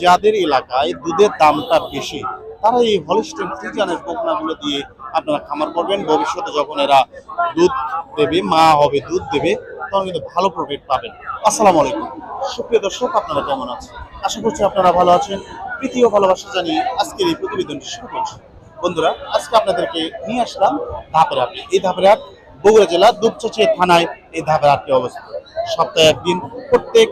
যাদের এলাকায় দুধের দামটা বেশি, তারা এই হলিস্টেন ফ্রিজানের বকনাগুলো দিয়ে আপনারা খামার করবেন। ভবিষ্যতে যখন এরা দুধ দেবে, মা হবে, দুধ দেবে, তখন কিন্তু ভালো প্রফিট পাবেন। আসসালামু আলাইকুম। সুপ্রিয় দর্শক, আপনারা কেমন আছেন? আশা করছি আপনারা ভালো আছেন। প্রীতি ও ভালোবাসা জানিয়ে আজকের এই প্রতিবেদনটি শুরু করছি। বন্ধুরা, আজকে আপনাদেরকে নিয়ে আসলাম ধাপের হাট। এই ধাপের হাট বগুড়া জেলা দুপচাচিয়া থানায় এই ধাপের হাটটি অবস্থিত। সপ্তাহে একদিন প্রত্যেক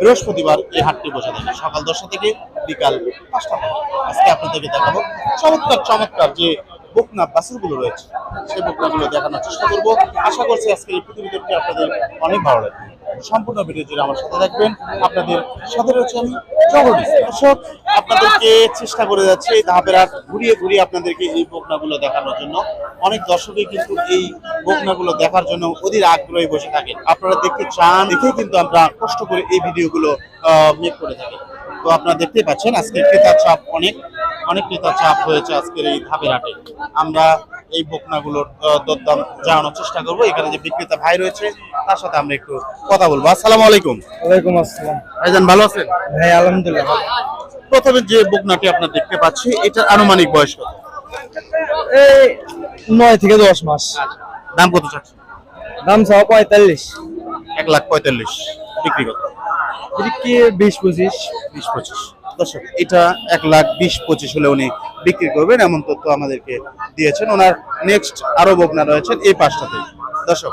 বৃহস্পতিবার এই হাটটি বসে থাকে। সকাল দশটা থেকে বিকাল পাঁচটা আজকে আপনাদেরকে দেখাবো চমৎকার চমৎকার যে বকনা বাসুরগুলো রয়েছে, সেই বকনাগুলো দেখানোর চেষ্টা করব। আশা করছি আজকের এই প্রতিবেদনটি আপনাদের অনেক ভালো লাগবে। সম্পূর্ণ ভিডিও জুড়ে আমার সাথে থাকবেন। আপনাদের সাথে রয়েছে আমি দর্শক, আপনাদেরকে চেষ্টা করে যাচ্ছে এই ধাপের হাট ঘুরিয়ে ঘুরিয়ে আপনাদেরকে এই বকনাগুলো দেখানোর জন্য। অনেক দর্শকই কিন্তু এই বকনাগুলো দেখার জন্য অধীর আগ্রহে বসে থাকেন। আপনারা দেখতে চান, দেখেই কিন্তু আমরা কষ্ট করে এই ভিডিওগুলো মেক করে থাকি। তো আপনারা দেখতেই পাচ্ছেন, আজকে ক্রেতার চাপ অনেক অনেক ক্রেতার চাপ হয়েছে আজকের এই ধাপের হাটে। আমরা এই বকনাগুলোর দরদাম জানানোর চেষ্টা করব। এখানে যে বিক্রেতা ভাই রয়েছে তার সাথে আমরা একটু কথা বলব। আসসালামু আলাইকুম। ওয়ালাইকুম আসসালাম। ভাইজান ভালো আছেন? ভাই আলহামদুলিল্লাহ ভালো। প্রথমে যে বকনাটি আপনার দেখতে পাচ্ছি এটার আনুমানিক বয়স কত? এই নয় থেকে দশ মাস। দাম কত চাচ্ছে দাম সহ পঁয়তাল্লিশ। এক লাখ পঁয়তাল্লিশ। বিক্রি কত? কি বিশ পঁচিশ। বিশ পঁচিশ। দর্শক এটা এক লাখ বিশ পঁচিশ হলে উনি বিক্রি করবেন এমন তথ্য আমাদেরকে দিয়েছেন। ওনার নেক্সট আরও বকনা রয়েছেন এই পাঁচটাতে। দর্শক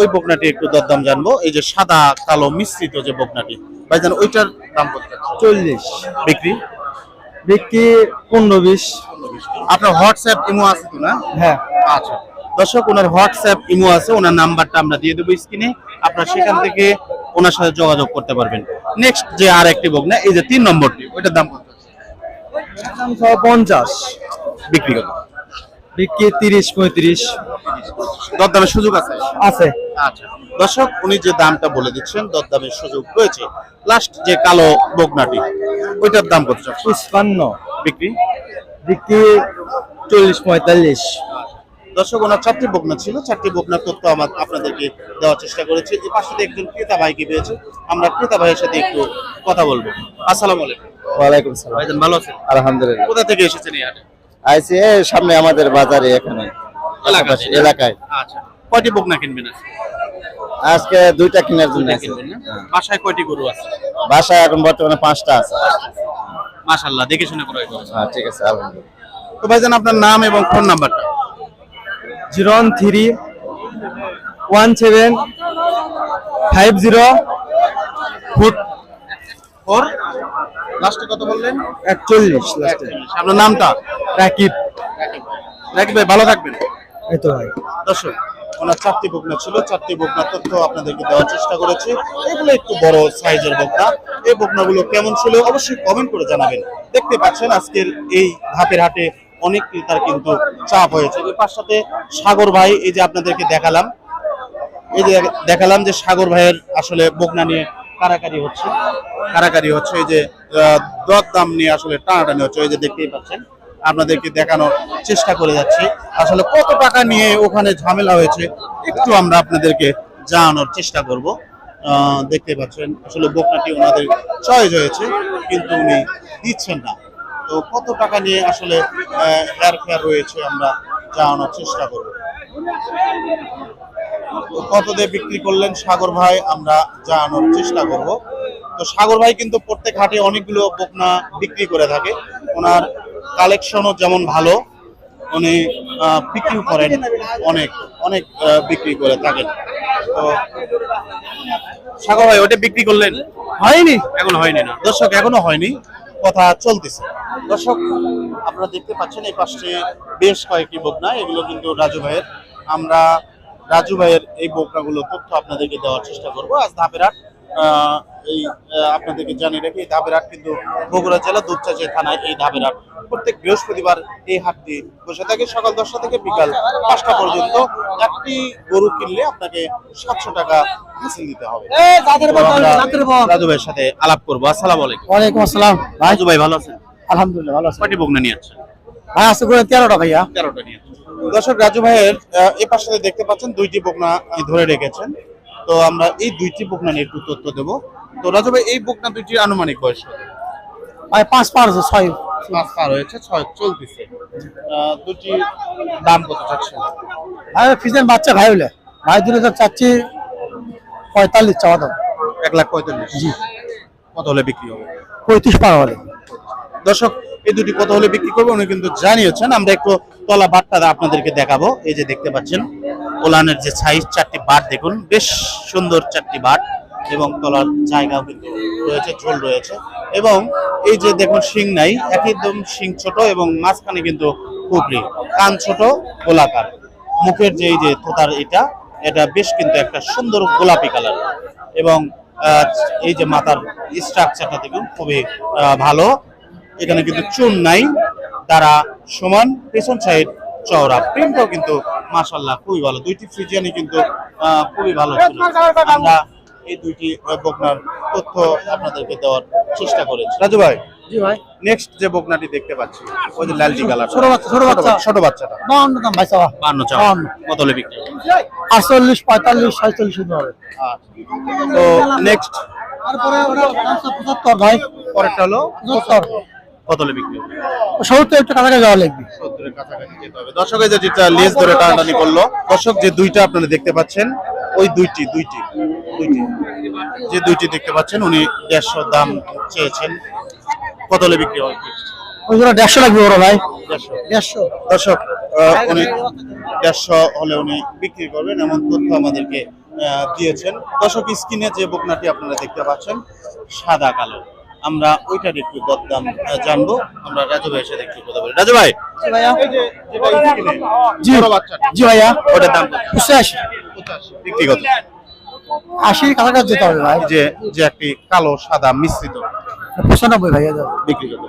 ওই বকনাটি একটু দরদাম জানব। এই যে সাদা কালো মিশ্রিত যে বকনাটি ভাইজান ওইটার দাম কত চল্লিশ। বিক্রি? বিক্রি পনেরো বিশ। আপনার হোয়াটসঅ্যাপ ইমো আছে তো না? হ্যাঁ। আচ্ছা। দর্শক ওনার হোয়াটসঅ্যাপ ইমো আছে ওনার নাম্বারটা আমরা দিয়ে দেবো স্ক্রিনে। আপনার সেখান থেকে ওনার সাথে যোগাযোগ করতে পারবেন। নেক্সট যে আর একটি বকনা এই যে তিন নম্বরটি ওইটার দাম কত? দাম পঞ্চাশ। বিক্রি কত? বিক্রি তিরিশ পঁয়ত্রিশ। দরদামের সুযোগ আছে? আছে। আচ্ছা। দর্শক উনি যে দামটা বলে দিচ্ছেন দরদামের সুযোগ রয়েছে। লাস্ট যে কালো বকনাটি ওইটার দাম কত? চাচ্ছেন? বিক্রি? বিক্রি চল্লিশ পঁয়তাল্লিশ। দর্শক ওনার চারটি বকনা ছিল। চারটি বকনার তথ্য আমার আপনাদেরকে দেওয়ার চেষ্টা করেছি। এই পাশে একজন ক্রেতা ভাইকে পেয়েছে। আমরা ক্রেতা ভাইয়ের সাথে একটু কথা বলব। আসসালামু আলাইকুম। ওয়ালাইকুম সালাম। ভাইজান ভালো আছেন? আলহামদুলিল্লাহ। কোথা থেকে এসেছেন এই হাটে? সামনে আমাদের বাজারে এখানে? এলাকায় আচ্ছা। কয়টি বকনা কিনবেন আজকে? দুইটা কেনার জন্য না? বাসায় কয়টি গরু আছে? বাসায় এখন বর্তমানে পাঁচটা আছে। মাশাআল্লাহ দেখে শুনে ক্রয় করেছেন হ্যাঁ ঠিক আছে আলহামদুলিল্লাহ। তো ভাইজান আপনার নাম এবং ফোন নাম্বারটা? Zero one three one seven five zero foot four লাস্টে কত বললেন? একচল্লিশ আপনার নামটা? রাকিব। রাকিব ভাই ভালো থাকবেন। এই তো ভাই। দর্শক ওনার চারটি বকনা ছিল। চারটি বকনার তথ্য আপনাদেরকে দেওয়ার চেষ্টা করেছি। এগুলো একটু বড় সাইজের বকনা। এই বকনাগুলো কেমন ছিল অবশ্যই কমেন্ট করে জানাবেন। দেখতে পাচ্ছেন আজকের এই ধাপের হাটে অনেক ক্রেতার কিন্তু চাপ হয়েছে। এর পাশাতে সাগর ভাই, এই যে আপনাদেরকে দেখালাম, এই যে দেখালাম যে সাগর ভাইয়ের আসলে বকনা নিয়ে কারাকারি হচ্ছে। কারাকারি হচ্ছে, এই যে দর দাম নিয়ে আসলে টানাটানি হচ্ছে, এই যে দেখতেই পাচ্ছেন। আপনাদেরকে দেখানোর চেষ্টা করে যাচ্ছি। আসলে কত টাকা নিয়ে ওখানে ঝামেলা হয়েছে, একটু আমরা আপনাদেরকে জানানোর চেষ্টা করব। দেখতে পাচ্ছেন, আসলে বকনাটি ওনাদের চয়েস হয়েছে, কিন্তু উনি দিচ্ছেন না। তো কত টাকা নিয়ে আসলে হেয়ার ফেয়ার রয়েছে আমরা জানানোর চেষ্টা করব? কত দিয়ে বিক্রি করলেন সাগর ভাই আমরা জানানোর চেষ্টা করব। তো সাগর ভাই কিন্তু প্রত্যেক হাটে অনেকগুলো বকনা বিক্রি করে থাকে। ওনার কালেকশনও যেমন ভালো উনি বিক্রিও করেন অনেক অনেক বিক্রি করে থাকেন। তো সাগর ভাই ওটা বিক্রি করলেন? হয়নি। এখন হয়নি না। দর্শক এখনও হয়নি। কথা চলতেছে। দর্শক আপনারা দেখতে পাচ্ছেন এই পাশে বেশ কয়েকটি বকনা এগুলো কিন্তু রাজু ভাইয়ের। আমরা রাজু ভাইয়ের এই বকনাগুলো তথ্য আপনাদেরকে দেওয়ার চেষ্টা করব। আজ ধাপেরহাট আহ, এই আপনাদেরকে জানিয়ে রাখি এই ধাপেরহাট কিন্তু বগুড়া জেলা দুপচাচি থানায় এই ধাপেরহাট। প্রত্যেক বৃহস্পতিবার এই হাটটি বসে থাকে সকাল দশটা থেকে বিকাল পাঁচটা পর্যন্ত। একটি গরু কিনলে আপনাকে সাতশো টাকা হাসিল দিতে হবে। রাজু ভাইয়ের সাথে আলাপ করব। আসসালামু আলাইকুম। ওয়ালাইকুম আসসালাম। রাজু ভাই ভালো আছেন? আলহামদুলিল্লাহ ভালো আছি। কয়টি বকনা নিয়ে আসছেন? ভাই আছে করে তেরোটা ভাইয়া। তেরোটা নিয়ে। দর্শক রাজু ভাইয়ের আহ, এই পাশে দেখতে পাচ্ছেন দুইটি বকনা ধরে রেখেছেন। তো আমরা এই দুইটি বকনা নিয়ে একটু তথ্য দেবো। তো রাজু ভাই এই বকনা দুইটির আনুমানিক বয়স ভাই পাঁচ পার আছে ছয়। পাঁচ পার হয়েছে ছয় চলতেছে। আহ, দুটি দাম কত চাচ্ছেন? ভাই ফিজেন বাচ্চা ভাই হলে। ভাই দুটো তো চাচ্ছি পঁয়তাল্লিশ চাওয়া দাম এক লাখ পঁয়তাল্লিশ। জি। কত হলে বিক্রি হবে? পঁয়ত্রিশ পার হলে। দর্শক, এই দুটি কত হলে বিক্রি করবে উনি কিন্তু জানিয়েছেন। আমরা একটু তলা বাটটা আপনাদেরকে দেখাবো। এই যে দেখতে পাচ্ছেন, ওলানের যে সাইজ চারটি বাট দেখুন। বেশ সুন্দর চারটি বাট এবং তলার জায়গাও কিন্তু রয়েছে, ঝোল রয়েছে। এবং এই যে দেখুন, শিং নাই, একদম শিং ছোট এবং মাঝখানে কিন্তু কুবরি কান ছোট, গোলাকার। মুখের যে এই যে থোতার এটা এটা বেশ কিন্তু একটা সুন্দর গোলাপি কালার। এবং এই যে মাথার স্ট্রাকচারটা দেখুন, খুবই ভালো। এখানে কিন্তু চুন নাই তারা সমান পেছন সাইড চওড়া। প্রিন্টও কিন্তু মাশাল্লাহ খুবই ভালো। দুইটি ফ্রিজিয়ানি কিন্তু খুবই ভালো ছিল। আমরা এই দুইটি বকনার তথ্য আপনাদেরকে দেওয়ার চেষ্টা করেছি। রাজু ভাই জি ভাই। নেক্সট যে বকনাটি দেখতে পাচ্ছি ওই যে লালটি কালার ছোট বাচ্চা, ছোট বাচ্চা। ছোট বাচ্চাটা। বাউন্ন দাম ভাই চাওয়া। বান্ন চাও কত হলে বিক্রি। শুধু হবে। আচ্ছা। তো নেক্সট তারপরে ওটা ভাই। পরেরটা হলো কত হলে বিক্রি হবে? সত্তর একটু কাছাকাছি যাওয়া লাগবে। সত্তরের কাছাকাছি যেতে হবে। দর্শক যে যেটা লেজ ধরে টানাটানি করল দর্শক যে দুইটা আপনারা দেখতে পাচ্ছেন ওই দুইটি দুইটি দুইটি যে দুইটি দেখতে পাচ্ছেন উনি দেড়শো দাম চেয়েছেন। কত হলে বিক্রি হবে? ওইগুলো দেড়শো লাগবে ওরা ভাই। দেড়শো। দর্শক উনি দেড়শো হলে উনি বিক্রি করবেন এমন তথ্য আমাদেরকে দিয়েছেন। দর্শক স্ক্রিনে যে বকনাটি আপনারা দেখতে পাচ্ছেন সাদা কালো। আমরা ওইটার একটু দরদাম জানব। আমরা রাজু ভাইয়ের সাথে একটু কথা বলি। রাজু ভাই? জি ভাইয়া। এই যে যেটা স্ক্রিনে জি ভাইয়া ওটার দাম কত? পঁচাশি। কত? আশির কাছাকাছি যেতে হবে ভাই। যে যে একটি কালো সাদা মিশ্রিত। পঁচানব্বই ভাইয়া। যাবে বিক্রি কত?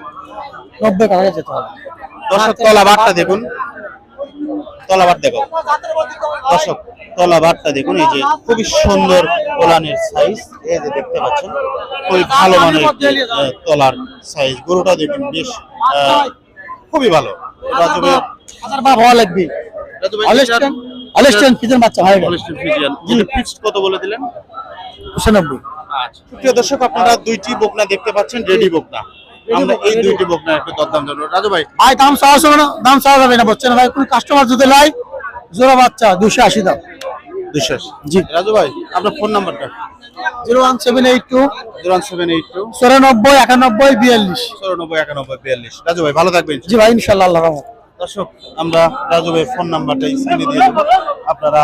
নব্বই কাছাকাছি যেতে হবে। দর্শক তলা বাটটা দেখুন। তলা বাট দেখো। দর্শক তলা বাটটা দেখুন এই যে খুবই সুন্দর ওলানের সাইজ এই যে দেখতে পাচ্ছেন খুবই ভালো মানের তলার সাইজ গরুটা দেখুন বেশ খুবই ভালো। লাগবে কত বলে দিলেন? আচ্ছা। দর্শক আপনারা দুইটি বকনা দেখতে পাচ্ছেন রেডি বকনা। আমরা এই দুইটি বকনা একটু দরদাম জানব। রাজু ভাই। ভাই দাম চাওয়া যাবে না দাম চাওয়া যাবে না বলছেন ভাই? কোন কাস্টমার যদি লাই জোড়া বাচ্চা দুশো আশি দাম। বিশ্বাস জি। রাজু ভাই আপনার ফোন নাম্বারটা zero one seven eight two zero seven eight two চুরানব্বই একানব্বই বিয়াল্লিশ। চৌরানব্বই একানব্বই বিয়াল্লিশ। রাজু ভাই ভালো থাকবেন। জি ভাই ইনশাল্লাহ আল্লাহ দর্শক আমরা রাজু ভাইয়ের ফোন নাম্বারটা স্ক্রিনে দিয়ে দেবো। আপনারা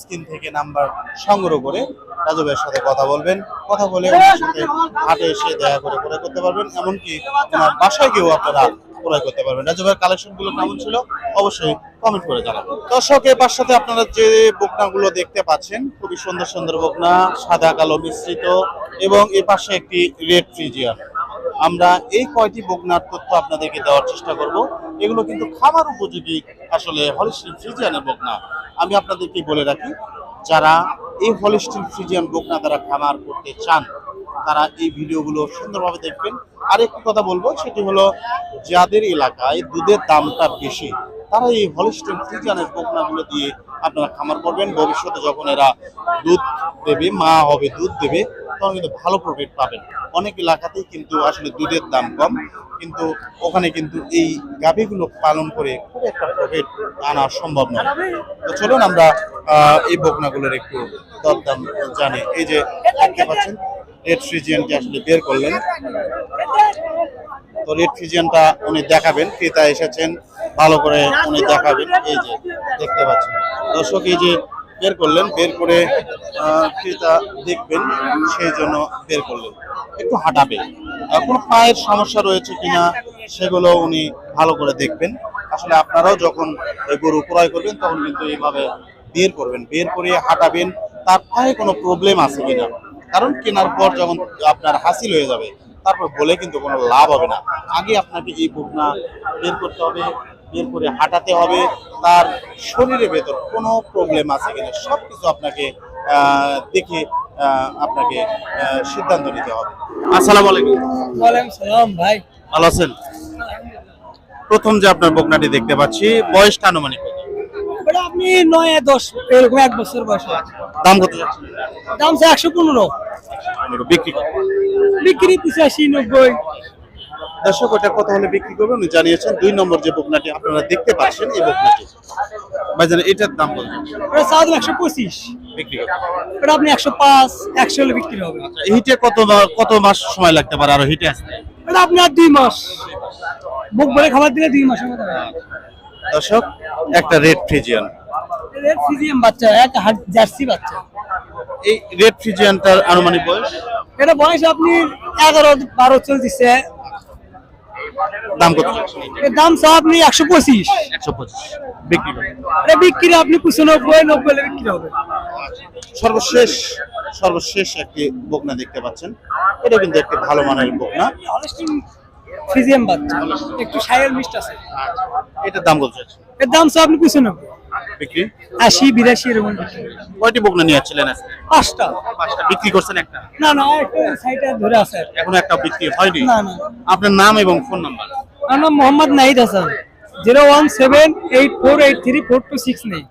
স্ক্রিন থেকে নাম্বার সংগ্রহ করে রাজু ভাইয়ের সাথে কথা বলবেন, কথা বলে সাথে হাটে এসে দেখা করে ক্রয় করতে পারবেন, এমনকি ওনার বাসায় গিয়েও আপনারা ক্রয় করতে পারবেন। রাজু ভাইয়ের কালেকশনগুলো কেমন ছিল অবশ্যই কমেন্ট করে জানাবেন। দর্শক এর সাথে আপনারা যে বকনাগুলো দেখতে পাচ্ছেন, খুবই সুন্দর সুন্দর বকনা, সাদা, কালো মিশ্রিত এবং এ পাশে একটি রেড ফ্রিজিয়ান আমরা এই কয়টি বকনার তথ্য আপনাদেরকে দেওয়ার চেষ্টা করব। এগুলো কিন্তু খাবার উপযোগী আসলে হলিস্টিন ফ্রিজিয়ানের বকনা। আমি আপনাদেরকে বলে রাখি, যারা এই হলিস্টিন ফ্রিজিয়ান বকনা তারা খামার করতে চান, তারা এই ভিডিওগুলো সুন্দরভাবে দেখবেন। আর একটি কথা বলব, সেটি হলো যাদের এলাকায় দুধের দামটা বেশি, তারা এই হলিস্টিন ফ্রিজিয়ানের বকনাগুলো দিয়ে আপনারা খামার করবেন। ভবিষ্যতে যখন এরা দুধ দেবে, মা হবে, দুধ দেবে, তখন কিন্তু ভালো প্রফিট পাবেন। অনেক এলাকাতেই কিন্তু আসলে দুধের দাম কম। কিন্তু ওখানে কিন্তু এই গাভীগুলো পালন করে খুব একটা প্রফিট আনা সম্ভব নয়। তো চলুন আমরা এই বকনাগুলোর একটু দরদাম জানি। এই যে দেখতে পাচ্ছেন রেড ফ্রিজিয়ানকে আসলে বের করলেন। তো রেড ফ্রিজিয়ানটা উনি দেখাবেন, ক্রেতা এসেছেন, ভালো করে উনি দেখাবেন। এই যে দেখতে পাচ্ছেন। দর্শক, এই যে বের করলেন, বের করে ক্রেতা দেখবেন, সেই জন্য বের করলেন। একটু হাঁটাবে। কোনো পায়ের সমস্যা রয়েছে কিনা, সেগুলো উনি ভালো করে দেখবেন। আসলে আপনারাও যখন এই গরু ক্রয় করবেন, তখন কিন্তু এইভাবে বের করবেন। বের করে হাঁটাবেন, তার পায়ে কোনো প্রবলেম আছে কিনা। কারণ কেনার পর যখন আপনার হাসিল হয়ে যাবে, তারপর বলে কিন্তু কোনো লাভ হবে না। আগে আপনাকে এই বকনা বের করতে হবে। বের করে হাঁটাতে হবে তার শরীরের ভেতর কোনো প্রবলেম আছে কিনা সব কিছু আপনাকে দেখে আপনাকে সিদ্ধান্ত নিতে হবে। আসসালামু আলাইকুম। ওয়ালাইকুম সালাম ভাই। ভালো আছেন? প্রথম যে আপনার বকনাটি দেখতে পাচ্ছি বয়সটা আনুমানিক? আপনি নয় দশ এরকম এক বছর বয়স দাম কত যাচ্ছে? দাম একশো পনেরো। বিক্রি কত? বিক্রি পঁচাশি নব্বই। দর্শক ওটা কত হলে বিক্রি করবেন উনি জানিয়েছেন দুই নম্বর যে বকনাটি আপনারা দেখতে পাচ্ছেন এই বকনাটি। ভাইজান এটার দাম বলবেন এটা দাম একশো পঁচিশ। বিক্রি করবেন। এটা আপনি একশো পাঁচ একশো হলে বিক্রি হবে। হিটে কত কত মাস সময় লাগতে পারে? আরও হিটে আসতে এটা আপনি আর দুই মাস। বুক ভরে খাবার দিলে দুই মাসের মতো দর্শক একটা রেড ফ্রিজিয়ান। রেড ফিজিয়াম বাচ্চা এক হাট জার্সি বাচ্চা। এই রেড ফ্রিজিয়ানটার আনুমানিক বয়স? এটা বয়স আপনি এগারো বারো চলতেছে। দাম কত? এর দাম সব আপনি একশো পঁচিশ। একশো পঁচিশ। বিক্রি করবেন। এটা বিক্রি আপনি পঁচানব্বই নব্বই হলে বিক্রি হবে। সর্বশেষ সর্বশেষ একটি বকনা দেখতে পাচ্ছেন। এটা কিন্তু একটি ভালো মানের বকনা। ফিজিয়াম বাচ্চা। একটু সাইয়ের মিষ্ট আছে। এটার দাম কত চাচ্ছেন? এর দাম সব আপনি পঁচানব্বই। বিক্রি? আশি বিরাশি এরকম বিক্রি কয়টি বকনা নিয়ে যাচ্ছিলেন আজকে? পাঁচটা। পাঁচটা। বিক্রি করছেন একটা? না না একটা সাইডে ধরে আছে। এখন একটা বিক্রি হয়নি? না না। আপনার নাম এবং ফোন নাম্বার? আমার নাম Mohammad Nahid Hasan. Zero one seven eight four eight three four two six নেই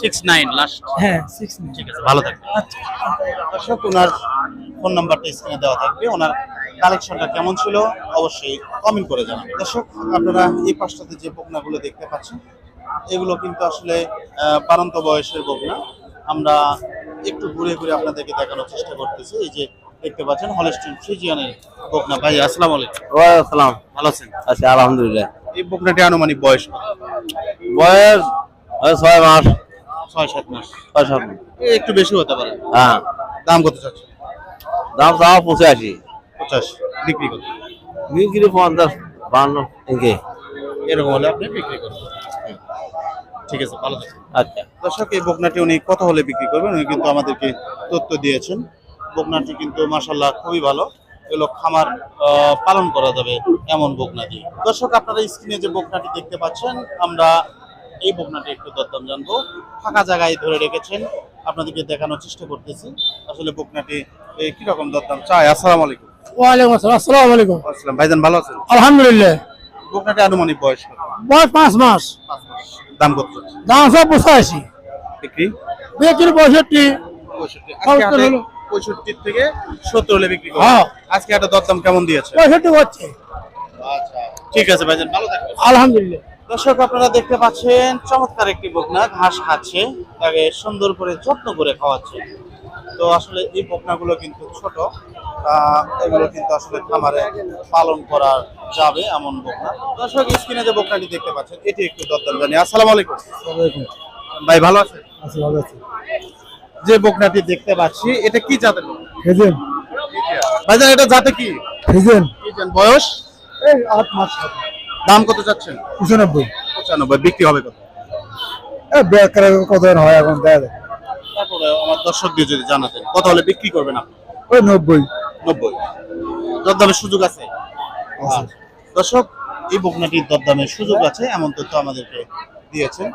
সিক্স নাইন লাস্ট হ্যাঁ সিক্স নেই ঠিক আছে ভালো থাকবেন। আচ্ছা। দর্শক ওনার ফোন নাম্বারটা স্ক্রিনে দেওয়া থাকবে। ওনার কালেকশনটা কেমন ছিল অবশ্যই কমেন্ট করে জানাবেন। দর্শক আপনারা এই পাশটাতে যে বকনাগুলো দেখতে পাচ্ছেন এগুলো কিন্তু আসলে আহ, বারান্ত বয়সের বকনা। আমরা একটু ঘুরে ঘুরে আপনাদেরকে দেখানোর চেষ্টা করতেছি। এই যে দেখতে পাচ্ছেন হলস্টিন ফ্রিজিয়ানের বকনা। ভাই আসসালামু আলাইকুম। ওয়ালাইকুম ভালো আছেন? আচ্ছা আলহামদুলিল্লাহ। এই বকনাটি আনুমানিক বয়স? বয়স ছয় মাস। ছয় সাত মাস। ছয় সাত মাস। একটু বেশি হতে পারে। হ্যাঁ। দাম কত চাচ্ছে দাম চাওয়া পঁচাশি। পঞ্চাশ বিক্রি কত? বিক্রি পঞ্চাশ বান্ন ইঙ্কে এরকম হলে আপনি বিক্রি করবেন ঠিক আছে ভালো থাকবেন। আচ্ছা। দর্শক এই বকনাটি উনি কত হলে বিক্রি করবেন? উনি কিন্তু আমাদেরকে তথ্য দিয়েছেন। বকনাটি কিন্তু মাসাল্লাহ খুবই ভালো। এগুলো খামার পালন করা যাবে এমন বকনা দিয়ে দর্শক আপনারা স্ক্রিনে যে বকনাটি দেখতে পাচ্ছেন আমরা এই বকনাটি একটু দরদাম জানব। ফাঁকা জায়গায় ধরে রেখেছেন। আপনাদেরকে দেখানোর চেষ্টা করতেছি। আসলে বকনাটি কীরকম দরদাম চাই? আসসালামু আলাইকুম। ওয়ালাইকুম আসসালাম। আসসালামু আলাইকুম। আসসালাম। ভাইজান ভালো আছেন? আলহামদুলিল্লাহ। বকনাটি আনুমানিক বয়স বয়স পাঁচ মাস। দাম কত? চলছে? দাম সব পঁচাশি। বিক্রি? বিক্রি পঁয়ষট্টি। পঁয়ষট্টি। পঁয়ষট্টি থেকে সত্তর হলে বিক্রি হ্যাঁ। আজকে একটা দরদাম কেমন দিয়েছে? পঁয়ষট্টি হচ্ছে। আচ্ছা ঠিক আছে ভাইজান ভালো থাকবেন। আলহামদুলিল্লাহ। দর্শক আপনারা দেখতে পাচ্ছেন চমৎকার একটি বকনা ঘাস খাচ্ছে তাকে সুন্দর করে যত্ন করে খাওয়াচ্ছে। তো আসলে এই বকনাগুলো কিন্তু ছোট আহ, এগুলো কিন্তু আসলে খামারে পালন করা যাবে এমন বকনা। দর্শক স্ক্রিনে যে বকনাটি দেখতে পাচ্ছেন এটি একটু দরদাম জানি আসসালামু আলাইকুম। ভাই ভালো আছেন? আচ্ছা ভালো আছে। যে বকনাটি দেখতে পাচ্ছি এটা কি জাতের? ফিজেন। ভাইজান এটা জাতে কি? ফিজেন। কি জান বয়স? এই আট মাস দাম কত চাচ্ছেন? পঁচানব্বই। পঁচানব্বই। বিক্রি হবে কত? এ বেকার কত হয় এখন দেয় তারপরে আমার দর্শকদের যদি জানাতেন কত হলে বিক্রি করবেন আপনি? ওই নব্বই। নব্বই। দরদামের সুযোগ আছে। দর্শক এই বকনাটির দরদামের সুযোগ আছে এমন তথ্য আমাদেরকে দিয়েছেন।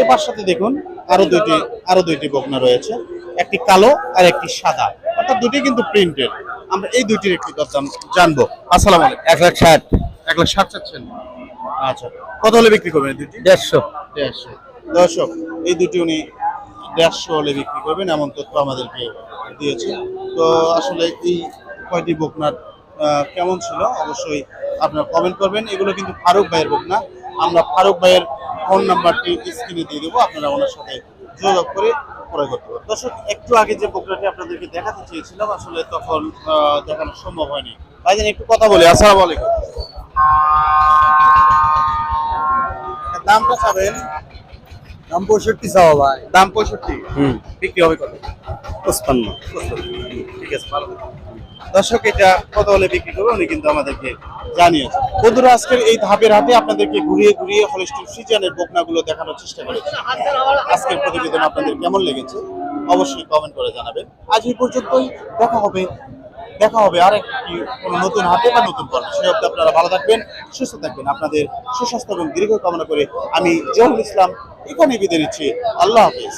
এ সাথে দেখুন আরও দুইটি আরও দুইটি বকনা রয়েছে। একটি কালো আর একটি সাদা। অর্থাৎ দুটি কিন্তু প্রিন্টেড আমরা এই দুইটির একটি দরদাম জানব। আসসালামু আলাইকুম। এক লাখ ষাট। এক লাখ ষাট চাচ্ছেন? আচ্ছা। কত হলে বিক্রি করবেন দুটি দেড়শো। দেড়শো। দর্শক এই দুটি উনি দেড়শো হলে বিক্রি করবেন এমন তথ্য আমাদেরকে দিয়েছে তো আসলে এই কয়টি বকনার কেমন ছিল? অবশ্যই আপনারা কমেন্ট করবেন। এগুলো কিন্তু ফারুক ভাইয়ের বকনা। আমরা ফারুক ভাইয়ের ফোন নাম্বারটি স্ক্রিনে দিয়ে দেবো। আপনারা ওনার সাথে যোগাযোগ করে ক্রয় করতে দর্শক একটু আগে যে বকনাটি আপনাদেরকে দেখাতে চেয়েছিলাম আসলে তখন আহ, দেখানো সম্ভব হয়নি। ভাইজান একটু কথা বলি আসসালামু আলাইকুম। দামটা চাবেন? দাম পঁয়ষট্টি চাওয়া ভাই। দাম পঁয়ষট্টি? হুম। বিক্রি হবে কত? পঁচপান্ন। ঠিক আছে ভালো। দর্শক এটা কত হলে বিক্রি করবে? উনি কিন্তু আমাদেরকে জানিয়েছে। বন্ধুরা, আজকের এই ধাপের হাতে আপনাদেরকে ঘুরিয়ে ঘুরিয়ে দেখানোর চেষ্টা করেছি। আজকের প্রতিবেদন আপনাদের কেমন লেগেছে অবশ্যই কমেন্ট করে জানাবেন। আজ এই পর্যন্তই। দেখা হবে দেখা হবে আর একটি কোনো নতুন হাতে বা নতুন পর্বে। সেই অব্দি আপনারা ভালো থাকবেন, সুস্থ থাকবেন। আপনাদের সুস্বাস্থ্য এবং দীর্ঘ কামনা করে আমি জহুল ইসলাম এখানে বিদায় নিচ্ছি। আল্লাহ হাফিজ।